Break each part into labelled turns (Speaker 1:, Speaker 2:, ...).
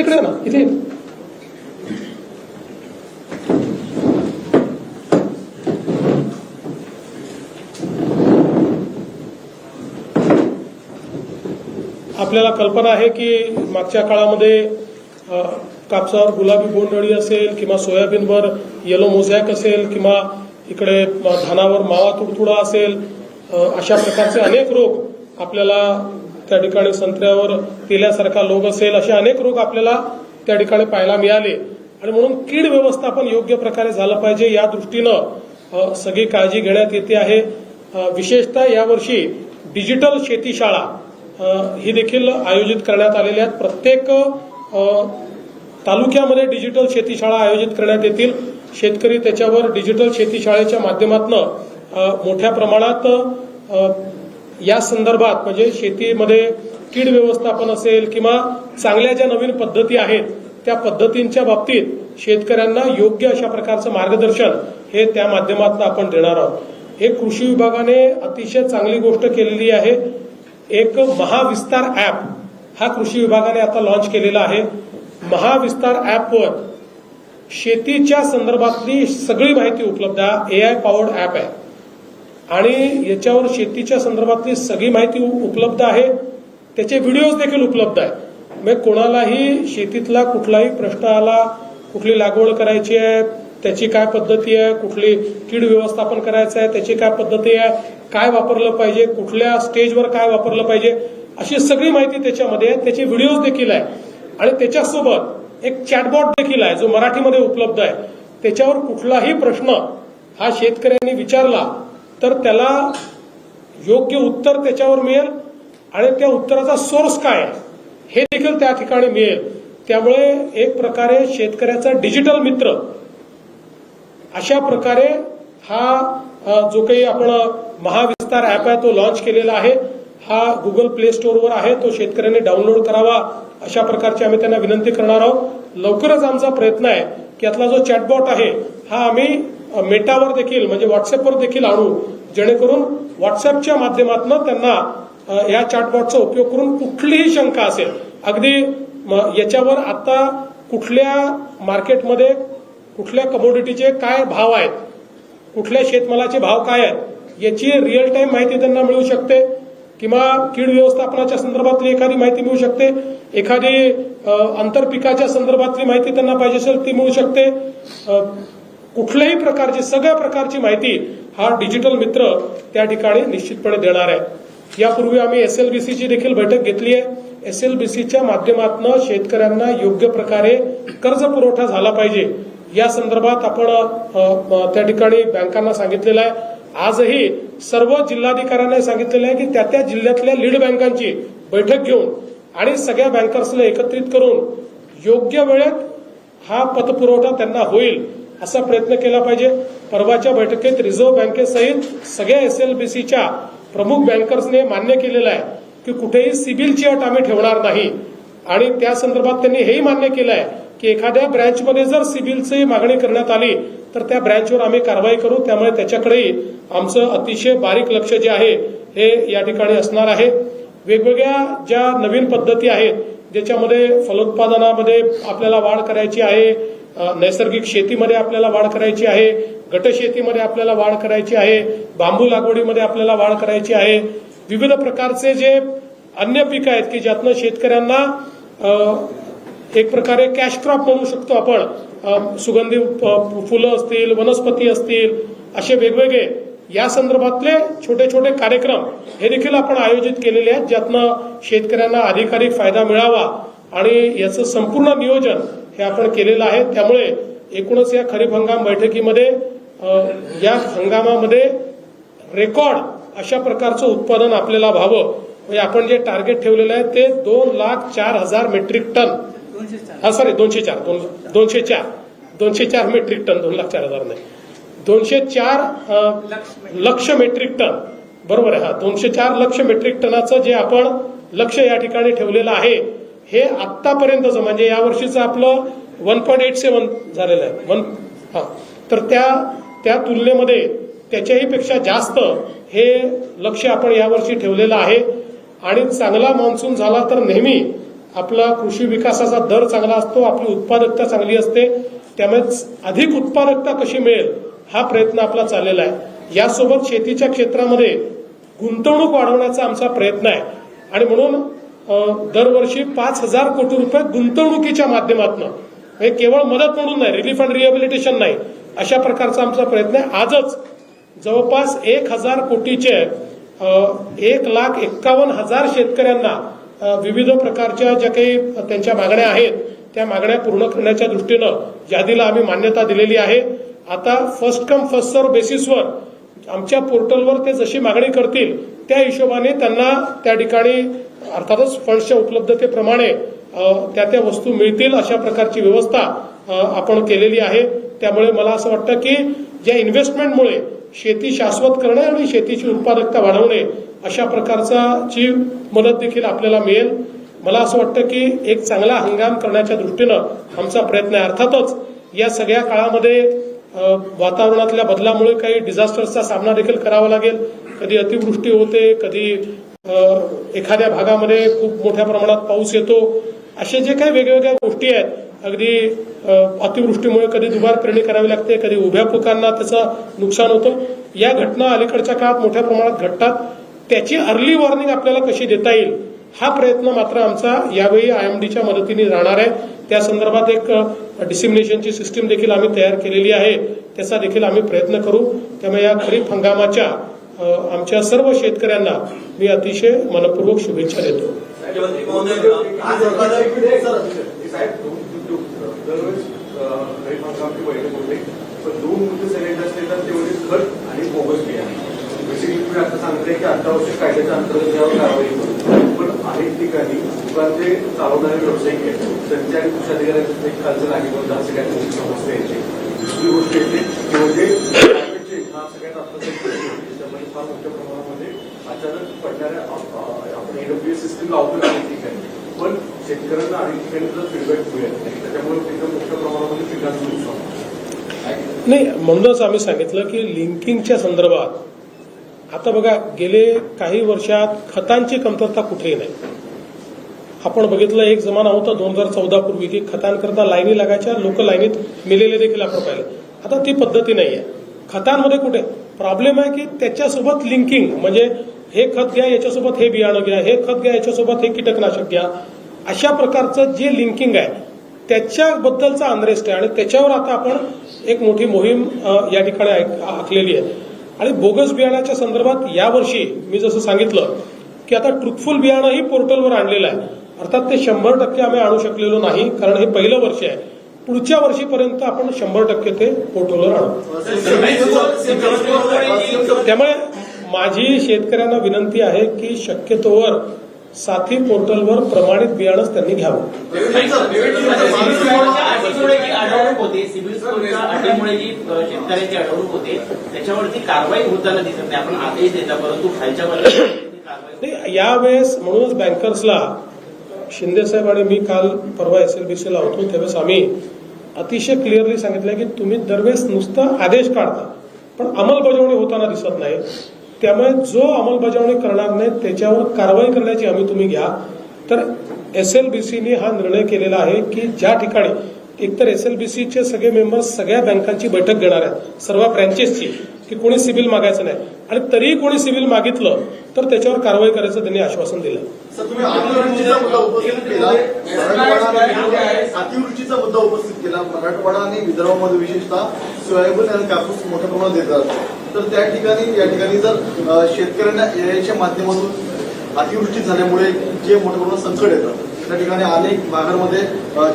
Speaker 1: इकडे ना इथे आपल्याला कल्पना आहे की मागच्या काळामध्ये कापसावर गुलाबी बोंडअळी असेल किंवा सोयाबीनवर येलो मोझॅक असेल किंवा इकडे धानावर मावा तुडतुडा असेल अशा प्रकारचे अनेक रोग आपल्याला त्या ठिकाणी संत्र्यावर तेल्यासारखा लोग असेल असे अनेक रोग आपल्याला त्या ठिकाणी पाहायला मिळाले. आणि म्हणून कीड व्यवस्थापन योग्य प्रकारे झालं पाहिजे या दृष्टीनं सगळी काळजी घेण्यात येते आहे. विशेषतः यावर्षी डिजिटल शेतीशाळा ही देखील आयोजित करण्यात आलेल्या आहेत. प्रत्येक तालुक्यामध्ये डिजिटल शेतीशाळा आयोजित करण्यात येतील. शेतकरी त्याच्यावर डिजिटल शेतीशाळेच्या माध्यमातून मोठ्या प्रमाणात या संदर्भात म्हणजे शेतीमध्ये कीड व्यवस्थापन असेल किंवा चांगल्या ज्या नवीन पद्धती आहेत त्या पद्धतींच्या बाबतीत शेतकऱ्यांना योग्य अशा प्रकारचं मार्गदर्शन हे त्या माध्यमातून आपण देणार आहोत. हे कृषी विभागाने अतिशय चांगली गोष्ट केलेली आहे. एक महाविस्तार ॲप हा कृषी विभागाने आता लॉन्च केलेला आहे. महाविस्तार ॲपवर शेतीच्या संदर्भातली सगळी माहिती उपलब्ध आहे. ए आय पॉवर्ड ॲप आहे. आणि याच्यावर शेतीच्या संदर्भातली सगळी माहिती उपलब्ध आहे. त्याचे व्हिडिओज देखील उपलब्ध आहे म्हणजे कोणालाही शेतीतला कुठलाही प्रश्न आला कुठली लागवड करायची आहे त्याची काय पद्धती आहे कुठली कीड व्यवस्थापन करायचं आहे त्याची काय पद्धती आहे काय वापरलं पाहिजे कुठल्या स्टेजवर काय वापरलं पाहिजे अशी सगळी माहिती त्याच्यामध्ये आहे. त्याचे व्हिडिओज देखील आहे. आणि त्याच्यासोबत एक चॅटबॉट देखील आहे जो मराठीमध्ये उपलब्ध आहे. त्याच्यावर कुठलाही प्रश्न हा शेतकऱ्यांनी विचारला तर त्याला योग्य उत्तर त्याच्यावर मिळेल आणि त्या उत्तराचा सोर्स काय हे देखील त्या ठिकाणी मिळेल. त्यामुळे एक प्रकारे शेतकऱ्याचा डिजिटल मित्र अशा प्रकारे हा जो काही आपण महाविस्तार ॲप आहे तो लॉन्च केलेला आहे. हा गुगल प्ले स्टोअरवर आहे. तो शेतकऱ्यांनी डाउनलोड करावा अशा प्रकारची आम्ही त्यांना विनंती करणार आहोत. लवकरच आमचा प्रयत्न आहे की यातला जो चॅटबॉट आहे हा आम्ही मेटावर देखील म्हणजे व्हॉट्सअपवर देखील आणू जेणेकरून व्हॉट्सअपच्या माध्यमातून त्यांना या चॅटबॉटचा उपयोग करून कुठलीही शंका असेल. अगदी याच्यावर आता कुठल्या मार्केटमध्ये कुठल्या कमोडिटीचे काय भाव आहेत कुठल्या शेतमालाचे भाव काय आहेत याची रिअल टाइम माहिती त्यांना मिळू शकते किंवा कीड व्यवस्थापनाच्या संदर्भातली एखादी माहिती मिळू शकते एखादी आंतरपिकाच्या संदर्भातली माहिती त्यांना पाहिजे असेल ती मिळू शकते. कुठल्याही प्रकारची सगळ्या प्रकारची माहिती हा डिजिटल मित्र त्या ठिकाणी निश्चितपणे देणार आहे. यापूर्वी आम्ही एसएलबीसीची देखील बैठक घेतली आहे. एसएलबीसीच्या माध्यमातून शेतकऱ्यांना योग्य प्रकारे कर्ज पुरवठा झाला पाहिजे. या संदर्भात आपण त्या ठिकाणी बँकांना सांगितलेलं आहे. आजही सर्व जिल्हाधिकाऱ्यांना सांगितलेलं आहे की त्या त्या जिल्ह्यातल्या लीड बँकांची बैठक घेऊन आणि सगळ्या बँकर्सला एकत्रित करून योग्य वेळेत हा पतपुरवठा त्यांना होईल. असा प्रयत्न केला पाहिजे. परवाच्या बैठकीत रिझर्व्ह बँकेसहित सगळ्या एसएलबीसीच्या प्रमुख बँकर्सने मान्य केलेलं आहे की कुठेही सिबिलची अट आम्ही ठेवणार नाही. आणि त्या संदर्भात त्यांनी हेही मान्य केलं आहे की एखाद्या ब्रँचमध्ये जर सिबिलची मागणी करण्यात आली तर त्या ब्रँचवर आम्ही कारवाई करू. त्यामुळे त्याच्याकडेही आमचं अतिशय बारीक लक्ष जे आहे हे या ठिकाणी असणार आहे. वेगवेगळ्या ज्या नवीन पद्धती आहेत ज्याच्यामध्ये फलोत्पादनामध्ये आपल्याला वाढ करायची आहे नैसर्गिक शेतीमध्ये आपल्याला वाढ करायची आहे गटशेतीमध्ये आपल्याला वाढ करायची आहे बांबू लागवडीमध्ये आपल्याला वाढ करायची आहे. विविध प्रकारचे जे अन्य पिकं आहेत की ज्यातनं शेतकऱ्यांना एक प्रकारे कॅश क्रॉप म्हणू शकतो आपण. सुगंधी फुलं असतील वनस्पती असतील असे वेगवेगळे. या संदर्भातले छोटे छोटे कार्यक्रम हे देखील आपण आयोजित केलेले आहेत ज्यातनं शेतकऱ्यांना अधिकाधिक फायदा मिळावा आणि याचं संपूर्ण नियोजन हे आपण केलेलं आहे. त्यामुळे एकूणच या खरीप हंगाम बैठकीमध्ये या हंगामामध्ये रेकॉर्ड अशा प्रकारचं उत्पादन आपल्याला व्हावं. म्हणजे आपण जे टार्गेट ठेवलेलं आहे ते दोन लाख चार हजार मेट्रिक टन. हा सॉरी दोनशे चार दोन दोनशे चार. दोनशे चार मेट्रिक टन दोन लाख चार हजार नाही. दोनशे चार लक्ष मेट्रिक टन. बरोबर आहे हा. दोनशे चार लक्ष मेट्रिक टनाचं जे आपण लक्ष या ठिकाणी ठेवलेलं आहे हे आत्तापर्यंतचं म्हणजे या वर्षीचं आपलं वन पॉईंट एट सेवन झालेलं आहे. वन हा. तर त्या त्या तुलनेमध्ये त्याच्याही पेक्षा जास्त हे लक्ष आपण यावर्षी ठेवलेलं आहे. आणि चांगला मान्सून झाला तर नेहमी आपला कृषी विकासाचा दर चांगला असतो आपली उत्पादकता चांगली असते. त्यामुळे अधिक उत्पादकता कशी मिळेल हा प्रयत्न आपला चाललेला आहे. यासोबत शेतीच्या क्षेत्रामध्ये गुंतवणूक वाढवण्याचा आमचा प्रयत्न आहे. आणि म्हणून दरवर्षी पाच हजार कोटी रुपये गुंतवणुकीच्या माध्यमातून. हे केवळ मदत म्हणून नाही रिलीफ अँड रिहॅबिलिटेशन नाही. अशा प्रकारचा आमचा प्रयत्न आहे. आजच जवळपास एक हजार कोटीचे एक लाख एक्कावन्न हजार शेतकऱ्यांना विविध प्रकारच्या ज्या काही त्यांच्या मागण्या आहेत त्या मागण्या पूर्ण करण्याच्या दृष्टीनं यादीला आम्ही मान्यता दिलेली आहे. आता फर्स्ट कम फर्स्ट सर्व बेसिसवर आमच्या पोर्टलवर ते जशी मागणी करतील त्या हिशोबाने त्यांना त्या ठिकाणी अर्थातच फंड्सच्या उपलब्धतेप्रमाणे त्या त्या वस्तू मिळतील अशा प्रकारची व्यवस्था आपण केलेली आहे. त्यामुळे मला असं वाटतं की ज्या इन्व्हेस्टमेंटमुळे शेती शाश्वत करणे आणि शेतीची उत्पादकता वाढवणे अशा प्रकारचा ची मदत देखील आपल्याला मिळेल. मला असं वाटतं की एक चांगला हंगाम करण्याच्या दृष्टीनं आमचा प्रयत्न आहे. अर्थातच या सगळ्या काळामध्ये वातावरणातल्या बदलामुळे काही डिझास्टर्सचा सामना देखील करावा लागेल. कधी अतिवृष्टी होते कधी एखाद्या भागामध्ये खूप मोठ्या प्रमाणात पाऊस येतो. असे जे काही वेगवेगळ्या गोष्टी आहेत अगदी अतिवृष्टीमुळे कधी दुबार पेरणी करावी लागते कधी उभ्या पिकांना त्याचं नुकसान होतं. या घटना अलीकडच्या काळात मोठ्या प्रमाणात घडतात. त्याची अर्ली वॉर्निंग आपल्याला कशी देता येईल हा प्रयत्न मात्र आमचा यावेळी आयएमडीच्या मदतीने राहणार आहे. त्या संदर्भात एक डिसिमिनेशनची सिस्टीम देखील आम्ही तयार केलेली आहे. त्याचा देखील आम्ही प्रयत्न करू. त्यामुळे या खरीप हंगामाच्या आमच्या सर्व शेतकऱ्यांना मी अतिशय मनपूर्वक शुभेच्छा देतो.
Speaker 2: दोन मुद्दे सिलेंडर असले तर तेवढे खत आणि बोगस बिया बेसिकली तुम्ही आता सांगताय की अत्यावश्यक कायद्याच्या अंतर्गत यावर कारवाई करू पण अनेक ठिकाणी दुकानचे चालवणारे व्यावसायिक आहेत त्यांच्या आणि कृषी अधिकाऱ्यांचं एक खालचं लागेल असं काही समस्या येते दुसरी गोष्ट येते की म्हणजे हा सगळ्यात आपला त्यामुळे फार मोठ्या प्रमाणामध्ये अचानक पडणाऱ्या आप- अ- आपण एडब्ल्यूएस सिस्टीम लावतो अनेक ठिकाणी. पण शेतकऱ्यांना अनेक ठिकाणी जर फीडबॅक मिळेल त्याच्यामुळे तिथं मोठ्या प्रमाणामध्ये पिकांचं नुकसान
Speaker 1: नाही म्हणूनच आम्ही सांगितलं की लिंकिंगच्या संदर्भात आता बघा गेले काही वर्षात खतांची कमतरता कुठेही नाही. आपण बघितलं एक जमाना होता दोन हजार चौदा पूर्वी की खतांकरता लाईनी लागायच्या लोक लाईनीत मिलेले देखील आपण पाहिले. आता ती पद्धती नाही आहे खतांमध्ये कुठे? प्रॉब्लेम आहे की त्याच्यासोबत लिंकिंग म्हणजे हे खत घ्या याच्यासोबत हे बियाणं घ्या हे खत घ्या याच्यासोबत हे कीटकनाशक घ्या. अशा प्रकारचं जे लिंकिंग आहे त्याच्याबद्दलचा अनरेस्ट आहे. आणि त्याच्यावर आता आपण एक मोठी मोहीम या ठिकाणी ऐक- आखलेली आहे. आणि बोगस बियाण्याच्या संदर्भात यावर्षी मी जसं सांगितलं की आता ट्रुथफुल बियाणंही पोर्टलवर आणलेलं आहे. अर्थात ते शंभर टक्के आम्ही आणू शकलेलो नाही कारण हे पहिलं वर्ष आहे. पुढच्या वर्षीपर्यंत आपण शंभर टक्के ते पोर्टलवर आणू. त्यामुळे माझी शेतकऱ्यांना विनंती आहे की शक्यतोवर साथी पोर्टलवर प्रमाणित बियाणंच त्यांनी घ्यावं.
Speaker 3: अडवणूक होते स्कोरच्या अटीमुळे जी शेतकऱ्यांची अडवणूक होते त्याच्यावरती कारवाई होताना दिसत नाही आपण आदेश देता परंतु खालच्या
Speaker 1: नाही यावेळेस म्हणूनच बँकर्सला शिंदे साहेब आणि मी काल परवा एसएलबीसीला होतो त्यावेळेस आम्ही अतिशय क्लिअरली सांगितलं की तुम्ही दरवेळेस नुसतं आदेश काढता पण अंमलबजावणी होताना दिसत नाही. त्यामुळे जो अंमलबजावणी करणार नाही त्याच्यावर कारवाई करण्याची हमी तुम्ही घ्या. तर एसएलबीसीने हा निर्णय केलेला आहे की ज्या ठिकाणी एकतर एसएलबीसीचे सगळे मेंबर्स सगळ्या बँकांची बैठक घेणार आहेत सर्व ब्रँचेसची की कोणी सिव्हिल मागायचं नाही. आणि तरीही कोणी सिव्हिल मागितलं तर त्याच्यावर कारवाई करायचं त्यांनी आश्वासन दिलं.
Speaker 4: शेतीचा मुद्दा उपस्थित केला. मराठवाडा आणि विदर्भामध्ये विशेषतः सोयाबीन आणि कापूस मोठ्या प्रमाणात देतात तर त्या ठिकाणी या ठिकाणी जर शेतकऱ्यांना एआयच्या माध्यमातून अतिवृष्टी झाल्यामुळे जे मोठ्या प्रमाणात संकट येतं त्या ठिकाणी अनेक भागांमध्ये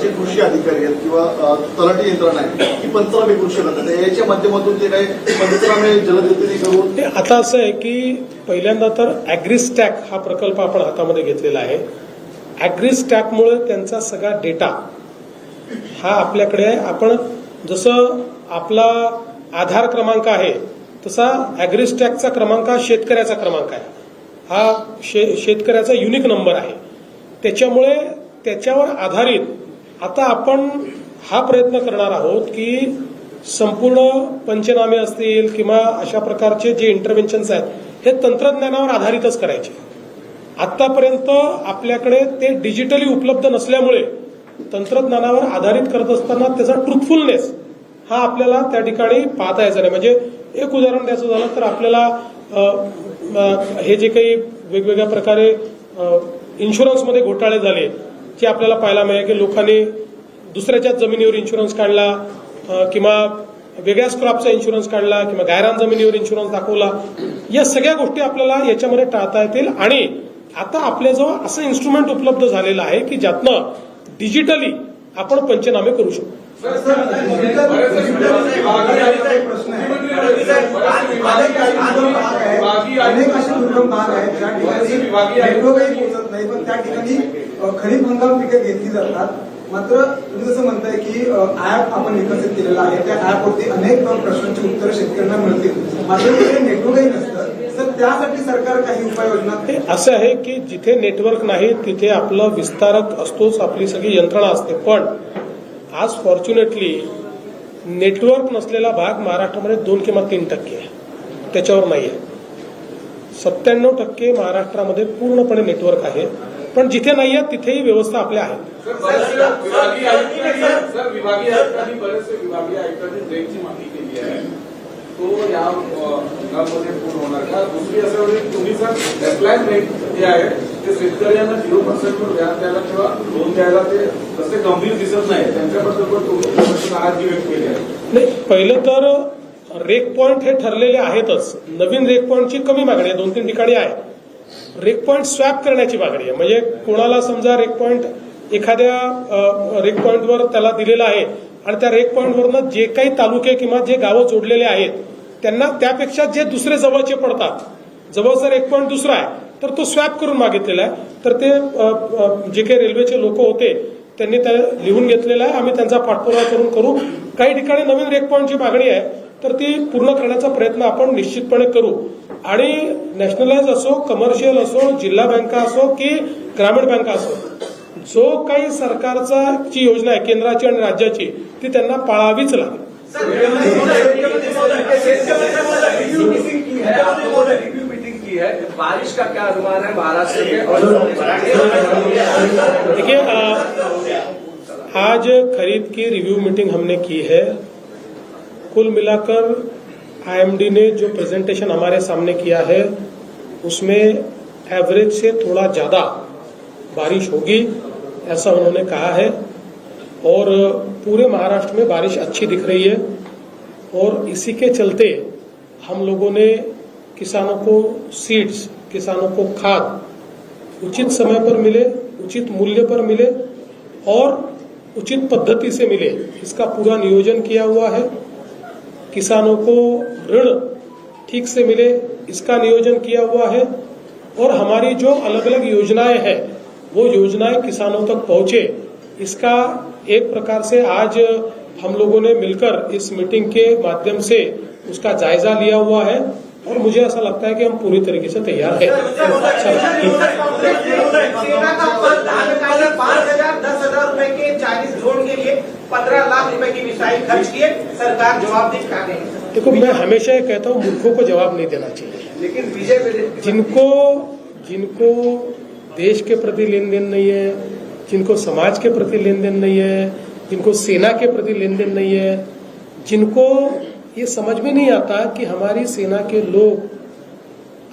Speaker 4: जे कृषी अधिकारी आहेत किंवा तलाटी तलाठी यंत्रणा आहे ही पंचनामे करू शकत नाही याच्या माध्यमातून ते काही पंचनामे जलदगतीने करून
Speaker 1: ते आता असं आहे की पहिल्यांदा तर ॲग्रीस्टॅक हा प्रकल्प आपण हातामध्ये घेतलेला आहे. अॅग्रिस्टॅकमुळे त्यांचा सगळा डेटा हा आपल्याकडे आहे आपण जसं आपला आधार क्रमांक आहे तसा अॅग्रिस्टॅकचा क्रमांक हा शेतकऱ्याचा क्रमांक आहे. हा शे शेतकऱ्याचा युनिक नंबर आहे. त्याच्यामुळे त्याच्यावर आधारित आता आपण हा प्रयत्न करणार आहोत की संपूर्ण पंचनामे असतील किंवा अशा प्रकारचे जे इंटरव्हेन्शन्स आहेत हे तंत्रज्ञानावर आधारितच करायचे. आतापर्यंत आपल्याकडे ते डिजिटली उपलब्ध नसल्यामुळे तंत्रज्ञानावर आधारित करत असताना त्याचा ट्रुथफुलनेस हा आपल्याला त्या ठिकाणी पाहता यायचा नाही. म्हणजे एक उदाहरण द्यायचं झालं तर आपल्याला हे जे काही वेगवेगळ्या प्रकारे इन्शुरन्समध्ये घोटाळे झाले जे आपल्याला पाहायला मिळेल की लोकांनी दुसऱ्याच्याच जमिनीवर इन्शुरन्स काढला किंवा वेगळ्याच क्रॉपचा इन्शुरन्स काढला किंवा गायरान जमिनीवर इन्शुरन्स दाखवला या सगळ्या गोष्टी आपल्याला याच्यामध्ये टाळता येतील. आणि आता आपल्याजवळ असं इन्स्ट्रुमेंट उपलब्ध झालेलं आहे की ज्यातनं डिजिटली आपण पंचनामे करू शकतो.
Speaker 5: अनेक असे दुर्गम भाग आहेत. ज्या ठिकाणी नेटवर्कही पोहोचत नाही पण त्या ठिकाणी अ, खरीप हंगाम पिके घेतली जातात. मात्र तुम्ही जसं म्हणताय की ऍप आपण विकसित केलेलं आहे. त्या ऍपवरती अनेक प्रश्नांची उत्तरं शेतकऱ्यांना मिळतील. मात्र तिथे नेटवर्कही नसतं. त्यासाठी सरकार काही उपाययोजना
Speaker 1: हे असं आहे की जिथे नेटवर्क नाही तिथे आपलं विस्तारक असतोच आपली सगळी यंत्रणा असते पण आज फॉर्च्युनेटली नेटवर्क नसलेला भाग महाराष्ट्रामध्ये दोन किंवा तीन टक्के आहे त्याच्यावर नाही आहे सत्त्याण्णव टक्के महाराष्ट्रामध्ये पूर्णपणे नेटवर्क आहे पण जिथे नाही आहे तिथेही व्यवस्था आपल्या आहे
Speaker 6: तो या हंगामध्ये पूर्ण होणार. का? दुसरी असं होईल तुम्ही जर एप्लाय रेट जे आहे ते शेतकऱ्यांना झिरो पर्सेंटवर व्याज द्यायला किंवा लोन द्यायला ते तसे गंभीर दिसत नाही त्यांच्याबद्दल पण तुम्ही नाराजगी व्यक्त केली आहे.
Speaker 1: नाही पहिलं तर रेक पॉईंट हे ठरलेले आहेतच. नवीन रेक पॉईंटची कमी मागणी आहे. दोन तीन ठिकाणी आहे. रेक पॉईंट स्वॅप करण्याची मागणी आहे. म्हणजे कोणाला समजा रेक पॉईंट एखाद्या रेक पॉईंटवर त्याला दिलेला आहे आणि त्या रेक पॉईंटवरनं जे काही तालुके किंवा जे गावं जोडलेले आहेत त्यांना त्यापेक्षा जे दुसरे जवळचे पडतात जवळचा रेक पॉईंट दुसरा आहे तर तो स्वॅप करून मागितलेला आहे. तर ते जे काही रेल्वेचे लोक होते त्यांनी त्या लिहून घेतलेला आहे. आम्ही त्यांचा पाठपुरावा करून करू. काही ठिकाणी नवीन रेक पॉईंटची मागणी आहे तर ती पूर्ण करण्याचा प्रयत्न आपण निश्चितपणे करू. आणि नॅशनलाइज असो कमर्शियल असो जिल्हा बँका असो की ग्रामीण बँका असो जो काही सरकारचा जी योजना आहे केंद्राची आणि राज्याची ती
Speaker 7: महाराष्ट्र के
Speaker 1: देखिए आज खरीद की रिव्यू मीटिंग हमने की है, कुल मिलाकर आईएमडी ने जो प्रेजेंटेशन हमारे सामने किया है, उसमें एवरेज से थोड़ा ज़्यादा बारिश होगी, ऐसा उन्होंने कहा है। और पूरे महाराष्ट्र में बारिश अच्छी दिख रही है। और इसी के चलते हम लोगों ने किसानों को सीड्स किसानों को खाद उचित समय पर मिले, उचित मूल्य पर मिले और उचित पद्धति से मिले, इसका पूरा नियोजन किया हुआ है। किसानों को ऋण ठीक से मिले, इसका नियोजन किया हुआ है। और हमारी जो अलग अलग योजनाएँ हैं, वो योजनाएँ किसानों तक पहुँचे। इसका एक प्रकार से आज हम लोगों ने मिलकर इस मीटिंग के माध्यम से उसका जायजा लिया हुआ है और मुझे ऐसा लगता है कि हम पूरी तरीके से तैयार हैं। देखो, मैं हमेशा ये कहता हूँ मूर्खों को जवाब नहीं देना चाहिए।
Speaker 7: लेकिन बीजेपी
Speaker 1: जिनको जिनको देश के प्रति लेन देन नहीं है जिनको समाज के प्रति लेन देन नहीं है, जिनको सेना के प्रति लेन देन नहीं है, जिनको ये समझ में नहीं आता कि हमारी सेना के लोग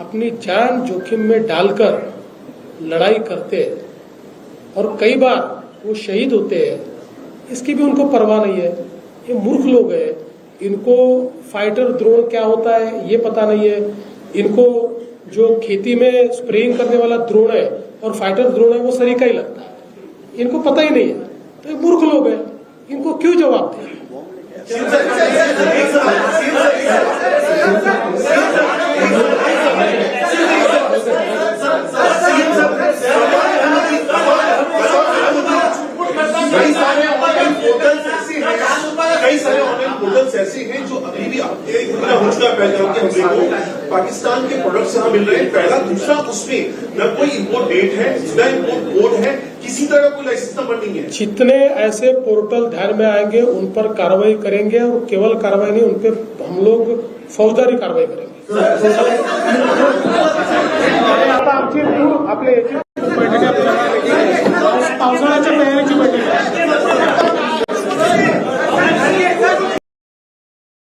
Speaker 1: अपनी जान जोखिम में डालकर लड़ाई करते हैं और कई बार वो शहीद होते हैं। इसकी भी उनको परवाह नहीं है। ये मूर्ख लोग हैं। इनको फाइटर ड्रोन क्या होता है, ये पता नहीं है। इनको जो खेती में स्प्रेइंग करने वाला ड्रोन है और फाइटर ड्रोन है, वो सरीका ही लगता है। इनको पता ही नहीं है। तो ये मूर्ख लोग हैं। इनको क्यों जवाब दें?
Speaker 4: कई सारे ऑनलाइन पोर्टल्स ऐसे हैं जो अभी भी आपके हो चुका है पहले पाकिस्तान के प्रोडक्ट्स यहाँ मिल रहे हैं पहला दूसरा उसमें न कोई इम्पोर्ट डेट है न इम्पोर्ट कोड है किसी तरह का कोई लाइसेंस नंबर नहीं है
Speaker 1: जितने ऐसे पोर्टल ध्यान में आएँगे उन पर कार्रवाई करेंगे और केवल कार्रवाई नहीं उन पर हम लोग फौजदारी कार्रवाई करेंगे. पावस- पावसाळ्याच्या